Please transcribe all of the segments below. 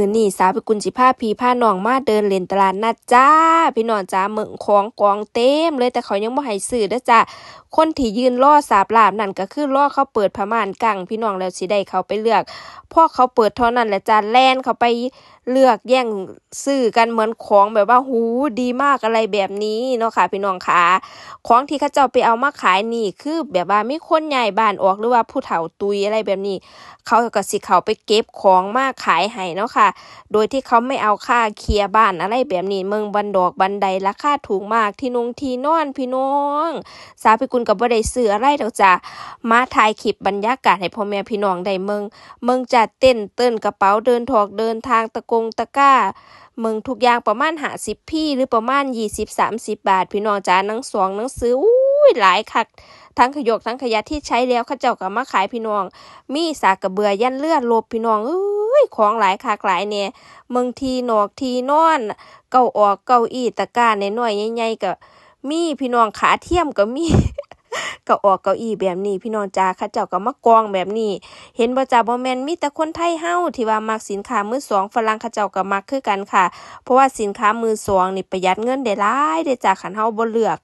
มือนี่สาวไปกุญจิผ้าพีผ้าน้องมาเดินเล่นตลาดนัดจ้า พี่น้องจ้าเมืองของกองเต็มเลยแต่เขายังบ่ให้ซื้อเด้อจ้าคนที่ยืนรอสาบลาบนั่นก็คือรอเขาเปิดผ้าม่านกังพี่น้องแล้วสิได้เขาไปเลือกพอเขาเปิดเท่านั้นแหละจ้าแลนเขาไปเลือกแย่งซื้อกันเหมือนของแบบว่าหูดีมากอะไรแบบนี้เนาะค่ะ พี่น้องค่ะของที่เขาเจ้าไปเอามาขายนี่คือแบบว่ามีคนใหญ่บ้านออกหรือว่าผู้เฒ่าตุยอะไรแบบนี้ เขาก็สิเขาไปเก็บของมาขายให้เนาะค่ะโดยที่เขาไม่เอาค่าเคลียร์บ้านอะไรแบบนี้เมืองบันดอกบันไดราคาถูกมากที่นงที่นอนพี่น้อง สาวพิกุลกับบ่ได้ซื้ออะไรดอกจ้ะมาถ่ายคลิปบรรยากาศให้พ่อแม่พี่น้องได้เมืองเมืองจัดเต้นเต้นกระเป๋าเดินถอกเดินทางตะกงตะก้าเมืองทุกอย่างประมาณหาสิบพี่หรือประมาณยี่สิบสามสิบบาท พี่น้องจ้าหนังสองหนังสืออุ้ยหลายคัก ทั้งขยกทั้งขยะที่ใช้แล้วเขาเจ้าก็มาขายพี่น้อง มีสากกระเบือยันเลือดลบพี่น้องเอ้ ยของหลายคักหลายเนี่ยมืองทีนอกทีนอน เก้าออกเก้าอี้ตะกร้าในหน้อยใหญ่ๆก็มีพี่น้องขาเทียมก็มีก็ออกเก้าอี้แบบนี้ พี่น้องจ้าเขาเจ้าก็มากองแบบนี้ เห็นบ่จ้าบ่แม่นมีแต่คนไทยเฮาที่ว่ามักสินค้ามือสองฝรั่งเขาเจ้าก็มักคือกันค่ะ เพราะว่าสินค้ามือสองนี่ประหยัดเงินได้หลายได้จากขันเฮาบ่เลือก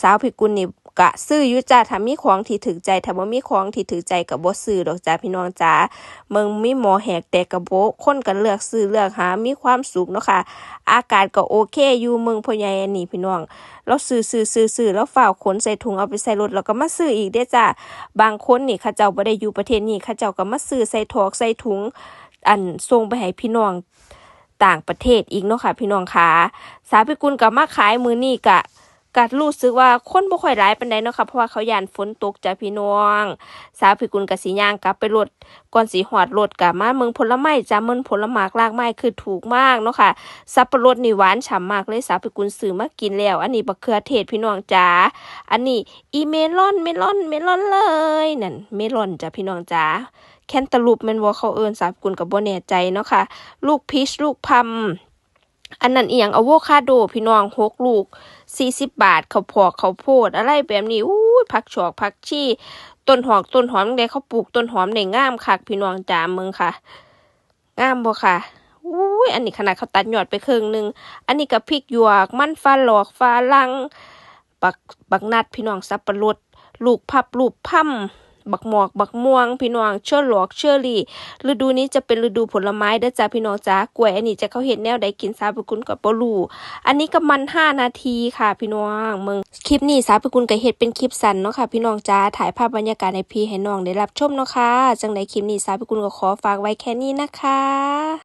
สาวพิกุลนี่ กะซื้ออยู่จ้าถ้ามีของที่ถึกใจถ้าบ่มีของที่ถึกใจก็บ่ซื้อดอกจ้าพี่น้องจ้าเมืองมีหมอแหกแต่กระโบะคนก็เลือกซื้อเลือกหา มีความสุขเนาะค่ะ อากาศก็โอเคอยู่เมืองพ่อใหญ่อันนี้พี่น้องแล้วซื้อซื้อซื้อซื้อแล้วฝ่ากขนใส่ถุงเอาไปใส่รถแล้วก็มาซื้ออีกเด้อจ้าบางคนนี่เขาเจ้าบ่ได้อยู่ประเทศนี้เขาเจ้าก็มาซื้อใส่ถอกใส่ถุง อันส่งไปให้พี่น้องต่างประเทศอีกเนาะค่ะ พี่น้องค่ะสาพิกุลก็มาขายมือนี่กะ กัดรู้สึกว่าคนบ่ค่อยหลายปานใดเนาะค่ะ เพราะว่าเขาย่านฝนตกจ้ะพี่น้อง สาวพิกุลก็สิย่างกลับไปรถก่อนสิฮอดรถกะมาเมืองผลไม้จ้ะเมืองผลหมากลากไม้คือถูกมากเนาะค่ะ สับปะรดนี่หวานฉ่ำมากเลยสาวพิกุลซื้อมากินแล้ว อันนี้บักเขือเทศพี่น้องจ๋าอันนี้อีเมลอนเมลอนเมลอนเลยนั่นเมลอนจ้ะพี่น้องจ๋าแคนตาลูปแมนบ่เขาเอินสาบกุลกับบ่แน่ใจเนาะค่ะ ลูกพีชลูกพัม อันนั้นอีหยังอะโวคาโดพี่น้องหกลูกสี่สิบบาทข้าวพอกข้าวโพดอะไรแบบนี้อู้ผักชอกผักชีต้นหอกต้นหอมได้เขาปลูกต้นหอมได้งามคักพี่น้องจ๋าเมืองค่ะงามบ่ค่ะอุ้ยอันนี้ขนาดเขาตัดหยอดไปครึ่งหนึ่งอันนี้ก็พริกหยวก มันฟ้าหลอกฟ้าลังบักบักนัดพี่น้องสับปะรดลูกพับลูกพั่ม บักหมอก บักม่วง พี่น้องเชื่อหลอกเชื่อรี่ฤดูนี้จะเป็นฤดูผลไม้เด้อจ้าพี่น้องจ้ากล้วยอันนี้จะเขาเห็นแนวใดกินซาบุกุลกับปลูอันนี้ก็มันห้านาทีค่ะ พี่น้องมึงคลิปนี้สาบุกุลกับเห็ดเป็นคลิปสั้นเนาะค่ะ พี่น้องจ้าถ่ายภาพบรรยากาศในพีให้น้องได้รับชมเนาะค่ะจังใดคลิปนี้สาบุกุลก็ขอฝากไว้แค่นี้นะคะ